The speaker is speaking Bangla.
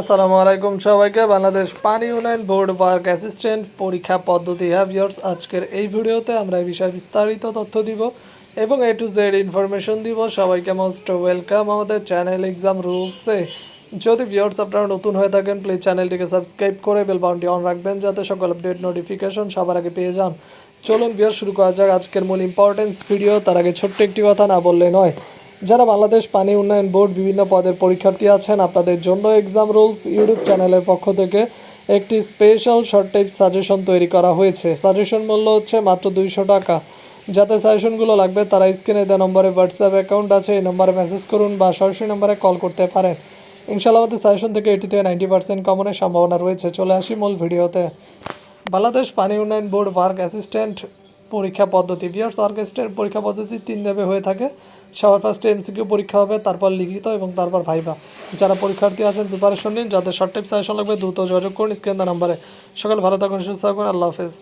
আসসালামু আলাইকুম সবাইকে। বাংলাদেশ পানি উন্নয়ন বোর্ড ওয়ার্ক অ্যাসিস্ট্যান্ট পরীক্ষা পদ্ধতি। হ্যাভিয়ার্স আজকের এই ভিডিওতে আমরা এই বিষয়ে বিস্তারিত তথ্য দিব এবং এ টু জেড ইনফরমেশন দিব। সবাইকে মোস্ট ওয়েলকাম আমাদের চ্যানেল এক্সাম রুলসে যদি ভিউয়ার্স আপনারা নতুন হয়ে থাকেন প্লিজ চ্যানেলটিকে সাবস্ক্রাইব করে বেল বাউন্টি অন রাখবেন যাতে সকল আপডেট নোটিফিকেশন সবার আগে পেয়ে যান। চলুন ভিউয়ার শুরু করা যাক আজকের মূল ইম্পর্টেন্স ভিডিও তার আগে ছোট্ট একটি কথা না বললে নয়। যারা বাংলাদেশ পানি উন্নয়ন বোর্ড বিভিন্ন পদের পরীক্ষার্থী আছেন, আপনাদের জন্য এক্সাম রুলস ইউটিউব চ্যানেলের পক্ষ থেকে একটি স্পেশাল শর্ট টাইপ সাজেশন তৈরি করা হয়েছে। সাজেশন মূল্য হচ্ছে মাত্র দুইশো টাকা। যাতে সাজেশনগুলো লাগবে, তারা স্ক্রিনে দেওয়া নম্বরে হোয়াটসঅ্যাপ অ্যাকাউন্ট আছে, এই নম্বরে মেসেজ করুন বা সরাসরি নম্বরে কল করতে পারেন। ইনশাআল্লাহ, আমাদের সাজেশন থেকে এটি থেকে নাইনটি পার্সেন্ট কমনের সম্ভাবনা রয়েছে। চলে আসি মূল ভিডিওতে। বাংলাদেশ পানি উন্নয়ন বোর্ড ওয়ার্ক অ্যাসিস্ট্যান্ট পরীক্ষা পদ্ধতি। বিয়ার্স অর্কেস্ট্রের পরীক্ষা পদ্ধতি তিন ধাপে হয়ে থাকে। সবার ফার্স্টে এমসিকিউ পরীক্ষা হবে, তারপর লিখিত এবং তারপর ভাইভা যারা পরীক্ষার্থী আছেন প্রিপারেশন নিন। যাদের শর্ট টাইপ সাজেশন লাগবে, দ্রুত যোগাযোগ করুন স্ক্রিন নাম্বারে সকাল ভালো থাকুন, সুস্থ থাকুন। আল্লাহ হাফেজ।